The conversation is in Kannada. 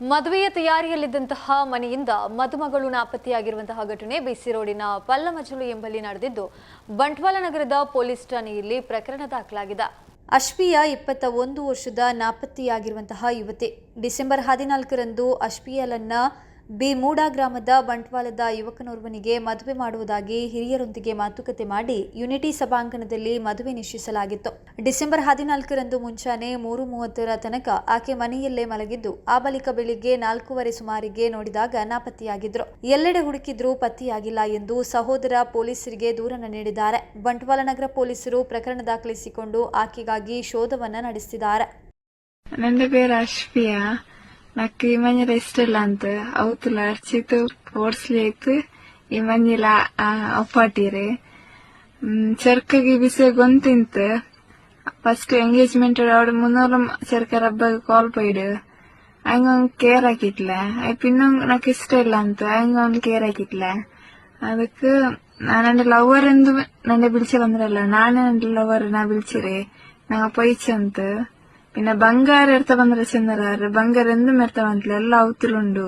ಮದುವೆಯ ತಯಾರಿಯಲ್ಲಿದ್ದಂತಹ ಮನೆಯಿಂದ ಮದುಮಗಳು ನಾಪತ್ತೆಯಾಗಿರುವಂತಹ ಘಟನೆ ಬಿಸಿ ರೋಡಿನ ಪಲ್ಲಮಜಲು ಎಂಬಲ್ಲಿ ನಡೆದಿದ್ದು, ಬಂಟ್ವಾಳ ನಗರದ ಪೊಲೀಸ್ ಠಾಣೆಯಲ್ಲಿ ಪ್ರಕರಣ ದಾಖಲಾಗಿದೆ. ಅಶ್ವಿಯ ಇಪ್ಪತ್ತ ಒಂದು ವರ್ಷದ ನಾಪತ್ತೆಯಾಗಿರುವಂತಹ ಯುವತಿ. ಡಿಸೆಂಬರ್ ಹದಿನಾಲ್ಕರಂದು ಅಶ್ವಿಯಲನ್ನ ಬಿ ಮೂಡಾ ಗ್ರಾಮದ ಬಂಟ್ವಾಳದ ಯುವಕನೋರ್ವನಿಗೆ ಮದುವೆ ಮಾಡುವುದಾಗಿ ಹಿರಿಯರೊಂದಿಗೆ ಮಾತುಕತೆ ಮಾಡಿ ಯುನಿಟಿ ಸಭಾಂಗಣದಲ್ಲಿ ಮದುವೆ ನಿಶ್ಚಿಸಲಾಗಿತ್ತು. ಡಿಸೆಂಬರ್ ಹದಿನಾಲ್ಕರಂದು ಮುಂಚಾನೆ ಮೂರು ಮೂವತ್ತರ ತನಕ ಆಕೆ ಮನೆಯಲ್ಲೇ ಮಲಗಿದ್ದು, ಆ ಬಳಿಕ ಬೆಳಿಗ್ಗೆ ನಾಲ್ಕೂವರೆ ಸುಮಾರಿಗೆ ನೋಡಿದಾಗ ನಾಪತ್ತೆಯಾಗಿದ್ರು. ಎಲ್ಲೆಡೆ ಹುಡುಕಿದ್ರೂ ಪತ್ತೆಯಾಗಿಲ್ಲ ಎಂದು ಸಹೋದರ ಪೊಲೀಸರಿಗೆ ದೂರನ್ನು ನೀಡಿದ್ದಾರೆ. ಬಂಟ್ವಾಳ ನಗರ ಪೊಲೀಸರು ಪ್ರಕರಣ ದಾಖಲಿಸಿಕೊಂಡು ಆಕೆಗಾಗಿ ಶೋಧವನ್ನ ನಡೆಸಿದ್ದಾರೆ. ನನ್ನ నాకు ఏమని రెస్టల్ అంత అవుతుల అర్చిత పోర్స్లు అయితే ఏమని ఇలా ಅಪ್ಪಾಟಿರೆ ಚರ್ಕಗೆ ಬಿಸಿ ಗೊಂತಿಂತ ಫಸ್ಟ್ ಎಂಗೇಜ್ಮೆಂಟ್ ಅವ್ರ ಮುನ್ನೂರ ಚರ್ಕ ರಬ್ಬಗೆ ಕಾಲ್ ಪೈಡು ಹಂಗ ಅವ್ನು ಕೇರ್ ಹಾಕಿಟ್ಲ ಪಿನ್ನೊಂಗ್ ನಾಕ್ ಇಷ್ಟ ಇಲ್ಲ ಅಂತ ಹಂಗ ಅವ್ನು ಕೇರ್ ಹಾಕಿಟ್ಲ ಅದಕ್ಕೆ ನನ್ನ ಲವರ್ ಎಂದು ನನ್ನ ಬಿಡಿಸಿ ಬಂದ್ರಲ್ಲ ನಾನು ನನ್ನ ಲವರ್ ನಾ ಬಿಡಿಸಿರಿ ನಾ ಪೈಚ್ ಅಂತ ಇನ್ನ ಬಂಗಾರ ಇರ್ತಾವಂದ್ರೆ ಸಿನ್ನರಾರ ಬಂಗಾರ ಎಂದು ಮೆರ್ತಾವಂತಲ್ಲ ಎಲ್ಲ ಅವತಿರುಂಡು